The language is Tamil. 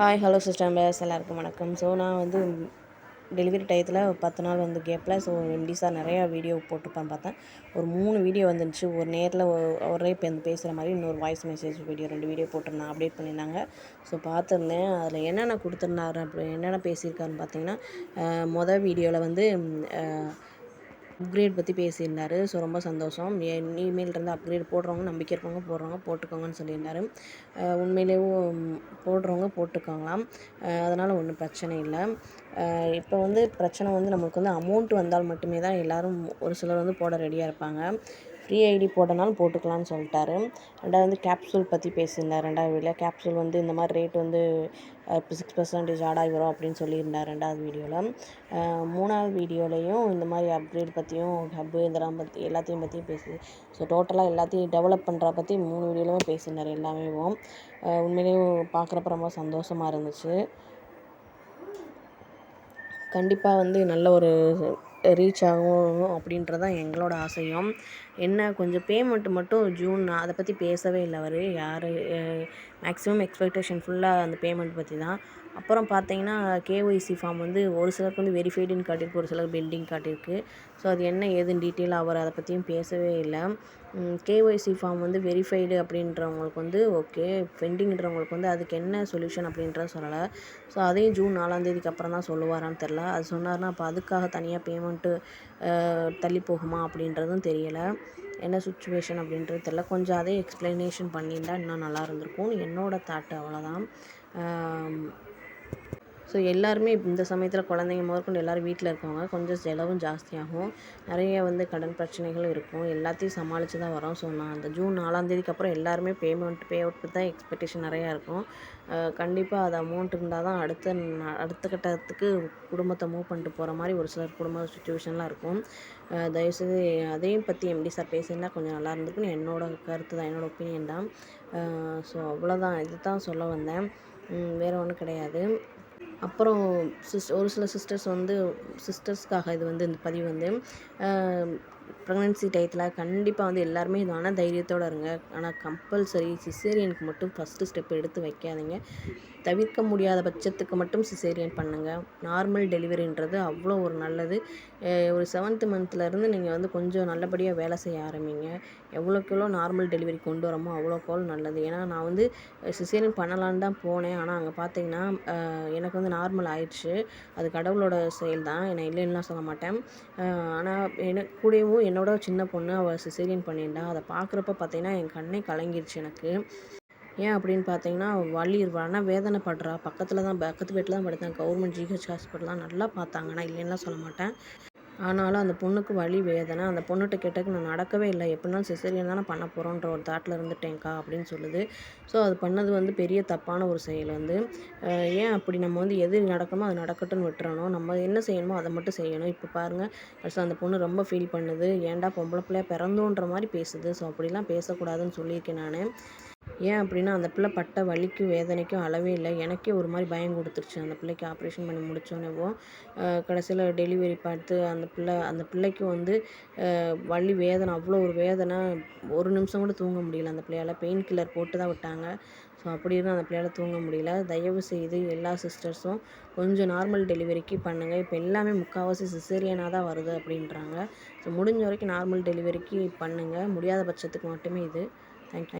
ஹாய் ஹலோ சிஸ்டர்ஸ் எல்லாருக்கும் வணக்கம். ஸோ நான் வந்து டெலிவரி டயத்தில் பத்து நாள் வந்து கேப்பில் ஸோ எம்டிஸாக நிறையா வீடியோ போட்டுப்பேன் பார்த்தேன். ஒரு மூணு வீடியோ வந்துருந்துச்சு ஒரு நேரில் ஒரே இப்போ பேசுகிற மாதிரி இன்னொரு வாய்ஸ் மெசேஜ் வீடியோ ரெண்டு வீடியோ போட்டிருந்தேன் அப்டேட் பண்ணியிருந்தாங்க. ஸோ பார்த்துருந்தேன். அதில் என்னென்ன கொடுத்துருந்தாரு அப்படி என்னென்ன பேசியிருக்காருன்னு பார்த்தீங்கன்னா மொதல் வீடியோவில் வந்து அப்கிரேட் பற்றி பேசியிருந்தார். ஸோ ரொம்ப சந்தோஷம். இனிமேல் இருந்து அப்கிரேட் போடுறவங்க நம்பிக்கை இருக்கவங்க போடுறவங்க போட்டுக்கோங்கன்னு சொல்லியிருந்தார். உண்மையிலேயும் போடுறவங்க போட்டுக்கோங்களாம். அதனால் ஒன்றும் பிரச்சனை இல்லை. இப்போ வந்து பிரச்சனை வந்து நம்மளுக்கு வந்து அமௌண்ட் வந்தால் மட்டுமே தான் எல்லோரும் ஒரு சிலர் வந்து போட ரெடியாக இருப்பாங்க. ஃப்ரீ ஐடி போட்டனாலும் போட்டுக்கலான்னு சொல்லிட்டாரு. ரெண்டாவது வந்து கேப்சூல் பற்றி பேசியிருந்தார் ரெண்டாவது வீடியோவில் கேப்சூல் வந்து இந்த மாதிரி ரேட் வந்து இப்போ சிக்ஸ் பர்சன்டேஜ் ஆட் ஆகி வரும் அப்படின்னு சொல்லியிருந்தார் ரெண்டாவது வீடியோவில் மூணாவது வீடியோலையும் இந்த மாதிரி அப்கிரேட் பற்றியும் ஹப்பு இதெல்லாம் பற்றி எல்லாத்தையும் பற்றியும் பேசி ஸோ டோட்டலாக எல்லாத்தையும் டெவலப் பண்ணுற பற்றி மூணு வீடியோலுமே பேசியிருந்தார் எல்லாமே. உண்மையிலேயும் பார்க்குறப்ப ரொம்ப சந்தோஷமாக இருந்துச்சு. கண்டிப்பாக வந்து நல்ல ஒரு ரீச் ஆகும் அப்படின்றது தான் எங்களோட ஆசையும். என்ன கொஞ்சம் பேமெண்ட் மட்டும் ஜூன் அதை பற்றி பேசவே இல்லை அவர். யார் மேக்ஸிமம் எக்ஸ்பெக்டேஷன் ஃபுல்லாக அந்த பேமெண்ட் பற்றி தான். அப்புறம் பார்த்தீங்கன்னா கேஒய்சி ஃபார்ம் வந்து ஒரு சிலருக்கு வந்து வெரிஃபைடுன்னு காட்டியிருக்கு ஒரு சிலருக்கு பெண்டிங் காட்டியிருக்கு. ஸோ அது என்ன ஏதுன்னு டீட்டெயிலாக அவர் அதை பற்றியும் பேசவே இல்லை. கேஒய்சி ஃபார்ம் வந்து வெரிஃபைடு அப்படின்றவங்களுக்கு வந்து ஓகே பெண்டிங்கிறவங்களுக்கு வந்து அதுக்கு என்ன சொல்யூஷன் அப்படின்றத சொல்லலை. ஸோ அதையும் ஜூன் நாலாந்தேதிக்கு அப்புறம் தான் சொல்லுவாரான்னு தெரில அது சொன்னார்னா அப்போ அதுக்காக தனியாக பேமெண்ட்டு தள்ளி போகுமா அப்படின்றதும் தெரியலை. என்ன சுச்சுவேஷன் அப்படின்றது தெரில கொஞ்சம் அதே எக்ஸ்ப்ளனேஷன் பண்ணியிருந்தால் இன்னும் நல்லா இருந்திருக்கும். என்னோடய தாட்டு அவ்வளோதான் ஸோ எல்லாருமே இந்த சமயத்தில் குழந்தைங்க முதற்கொண்டு எல்லோரும் வீட்டில் இருக்கவங்க கொஞ்சம் செலவும் ஜாஸ்தியாகும். நிறைய வந்து கடன் பிரச்சனைகள் இருக்கும். எல்லாத்தையும் சமாளித்து தான் வரோம். ஸோ நான் அந்த ஜூன் நாலாந்தேதிக்கு அப்புறம் எல்லாருமே பேமெண்ட் பே அவுட் தான் எக்ஸ்பெக்டேஷன் நிறையா இருக்கும். கண்டிப்பாக அது அமௌண்ட் இருந்தால் தான் அடுத்த அடுத்த கட்டத்துக்கு குடும்பத்தை மூவ் பண்ணிட்டு போகிற மாதிரி ஒரு சிலர் குடும்ப சுச்சுவேஷன்லாம் இருக்கும். தயவுசெய்து அதையும் பற்றி எம்டி சார் பேசியிருந்தால் கொஞ்சம் நல்லா இருந்திருக்குன்னு என்னோடய கருத்து தான் என்னோடய ஒப்பீனியன் தான். ஸோ அவ்வளோதான் இது தான் சொல்ல வந்தேன். வேறு ஒன்றும் கிடையாது. அப்புறம் சிஸ் ஒரு சில சிஸ்டர்ஸ் வந்து சிஸ்டர்ஸ்க்காக இது வந்து இந்த பதிவு வந்து ப்ரெக்னென்சி டயத்தில் கண்டிப்பாக வந்து எல்லாருமே இது தைரியத்தோடு இருங்க. ஆனால் கம்பல்சரி சிசேரியனுக்கு மட்டும் ஃபஸ்ட்டு ஸ்டெப் எடுத்து வைக்காதீங்க. தவிர்க்க முடியாத பட்சத்துக்கு மட்டும் சிசேரியன் பண்ணுங்கள் நார்மல் டெலிவரின்றது அவ்வளோ ஒரு நல்லது. ஒரு செவன்த்து மந்த்லேருந்து நீங்கள் வந்து கொஞ்சம் நல்லபடியாக வேலை செய்ய ஆரம்பிங்க. எவ்வளோக்கு எவ்வளோ நார்மல் டெலிவரி கொண்டு வரமோ அவ்வளோக்கோ நல்லது. ஏன்னா நான் வந்து சிசேரியன் பண்ணலான்னு தான் போனேன். ஆனால் அங்கே பார்த்தீங்கன்னா எனக்கு வந்து நார்மல் ஆயிடுச்சு. அது கடவுளோட செயல் தான் என்னை இல்லைன்னுலாம் சொல்ல மாட்டேன். ஆனால் எனக்கு கூடவும் என்னோட சின்ன பொண்ணு அவள் சிசேரியன் பண்ணியிருந்தா. அதை பார்க்குறப்ப பார்த்தீங்கன்னா என் கண்ணே கலங்கிருச்சு எனக்கு. ஏன் அப்படின்னு பார்த்தீங்கன்னா வலி ஆனால் வேதனைப்படுறா பக்கத்தில் தான் பக்கத்து வீட்டில் தான் படுத்தேன். கவர்மெண்ட் ஜிஹெச் ஹாஸ்பிட்டல்லாம் நல்லா பார்த்தாங்க. நான் இல்லைன்னுலாம் சொல்ல மாட்டேன். ஆனாலும் அந்த பொண்ணுக்கு வழி வேதனை அந்த பொண்ணுகிட்ட கேட்டதுக்கு நான் நடக்கவே இல்லை. எப்படினாலும் சிசேரியன் தானே பண்ண போகிறோன்ற ஒரு தாட்டில் இருந்துட்டேங்க்கா அப்படின்னு சொல்லுது. ஸோ அது பண்ணது வந்து பெரிய தப்பான ஒரு செயல் வந்து. ஏன் அப்படி நம்ம வந்து எது நடக்கணுமோ அது நடக்கட்டும்னு விட்டுறணும். நம்ம என்ன செய்யணுமோ அதை மட்டும் செய்யணும். இப்போ பாருங்கள் அந்த பொண்ணு ரொம்ப ஃபீல் பண்ணுது. ஏன்டா பொம்பளை பிள்ளையா பிறந்தோன்ற மாதிரி பேசுது. ஸோ அப்படிலாம் பேசக்கூடாதுன்னு சொல்லியிருக்கேன் நான். ஏன் அப்படின்னா அந்த பிள்ளை பட்ட வலிக்கும் வேதனைக்கும் அளவே இல்லை. எனக்கே ஒரு மாதிரி பயம் கொடுத்துருச்சு. அந்த பிள்ளைக்கு ஆப்ரேஷன் பண்ணி முடித்தோன்னேவோ கடைசியில் டெலிவரி பார்த்து அந்த பிள்ளை அந்த பிள்ளைக்கும் வந்து வலி வேதனை அவ்வளோ ஒரு வேதனை. ஒரு நிமிஷம் கூட தூங்க முடியல அந்த பிள்ளையால். பெயின் கில்லர் போட்டு தான் விட்டாங்க. ஸோ அப்படி இருந்தால் அந்த பிள்ளையால் தூங்க முடியல. தயவு செய்து எல்லா சிஸ்டர்ஸும் கொஞ்சம் நார்மல் டெலிவரிக்கு பண்ணுங்கள் இப்போ எல்லாமே முக்கால்வாசி சிசேரியனாக தான் வருது அப்படின்றாங்க. ஸோ முடிஞ்ச வரைக்கும் நார்மல் டெலிவரிக்கு பண்ணுங்கள் முடியாத பட்சத்துக்கு மட்டுமே இது. தேங்க்யூ